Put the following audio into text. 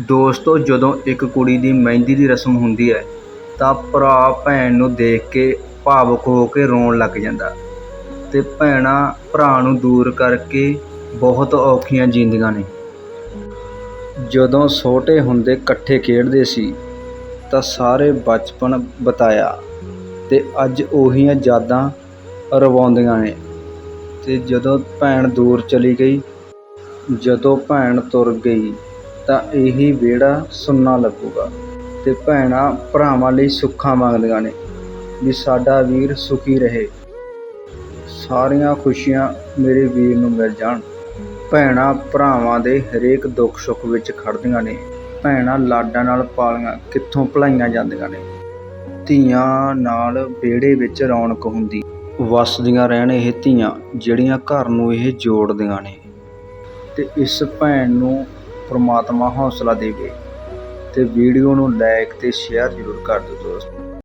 ਦੋਸਤੋ, ਜਦੋਂ ਇੱਕ ਕੁੜੀ ਦੀ ਮਹਿੰਦੀ ਦੀ ਰਸਮ ਹੁੰਦੀ ਹੈ, ਤਾਂ ਭਰਾ ਭੈਣ ਨੂੰ ਦੇਖ ਕੇ ਭਾਵੁਕ ਹੋ ਕੇ ਰੋਣ ਲੱਗ ਜਾਂਦਾ ਅਤੇ ਭੈਣਾਂ ਭਰਾ ਨੂੰ ਦੂਰ ਕਰਕੇ ਬਹੁਤ ਔਖੀਆਂ ਜੀਂਦੀਆਂ ਨੇ। ਜਦੋਂ ਛੋਟੇ ਹੁੰਦੇ ਇਕੱਠੇ ਖੇਡਦੇ ਸੀ, ਤਾਂ ਸਾਰੇ ਬਚਪਨ ਬਿਤਾਇਆ ਅਤੇ ਅੱਜ ਉਹੀਆਂ ਯਾਦਾਂ ਰਵਾਉਂਦੀਆਂ ਨੇ। ਅਤੇ ਜਦੋਂ ਭੈਣ ਦੂਰ ਚਲੀ ਗਈ, ਜਦੋਂ ਭੈਣ ਤੁਰ ਗਈ ਤਾਂ ਇਹੀ ਵਿਹੜਾ ਸੁੰਨਾ ਲੱਗੂਗਾ ਤੇ ਭੈਣਾਂ ਭਰਾਵਾਂ ਲਈ ਸੁੱਖਾਂ ਮੰਗਦੀਆਂ ਨੇ ਵੀ ਸਾਡਾ ਵੀਰ ਸੁਖੀ ਰਹੇ। ਸਾਰੀਆਂ ਖੁਸ਼ੀਆਂ ਮੇਰੇ ਵੀਰ ਨੂੰ ਮਿਲ ਜਾਣ। ਭੈਣਾਂ ਭਰਾਵਾਂ ਦੇ ਹਰੇਕ ਦੁੱਖ ਸੁੱਖ ਵਿੱਚ ਖੜਦੀਆਂ ਨੇ। ਭੈਣਾਂ ਲਾਡਾਂ ਨਾਲ ਪਾਲੀਆਂ ਕਿੱਥੋਂ ਭਲਾਈਆਂ ਜਾਂਦੀਆਂ ਨੇ। ਧੀਆਂ ਨਾਲ ਵਿਹੜੇ ਵਿੱਚ ਰੌਣਕ ਹੁੰਦੀ। ਵਸਦੀਆਂ ਰਹਿਣ ਇਹ ਧੀਆਂ ਜਿਹੜੀਆਂ ਘਰ ਨੂੰ ਇਹ ਜੋੜਦੀਆਂ ਨੇ। ਤੇ ਇਸ ਭੈਣ ਨੂੰ ਪ੍ਰਮਾਤਮਾ ਹੌਸਲਾ ਦੇਵੇ ਤੇ ਵੀਡੀਓ ਨੂੰ ਲਾਈਕ ਤੇ ਸ਼ੇਅਰ ਜ਼ਰੂਰ ਕਰ ਦਿਓ ਦੋਸਤੋ।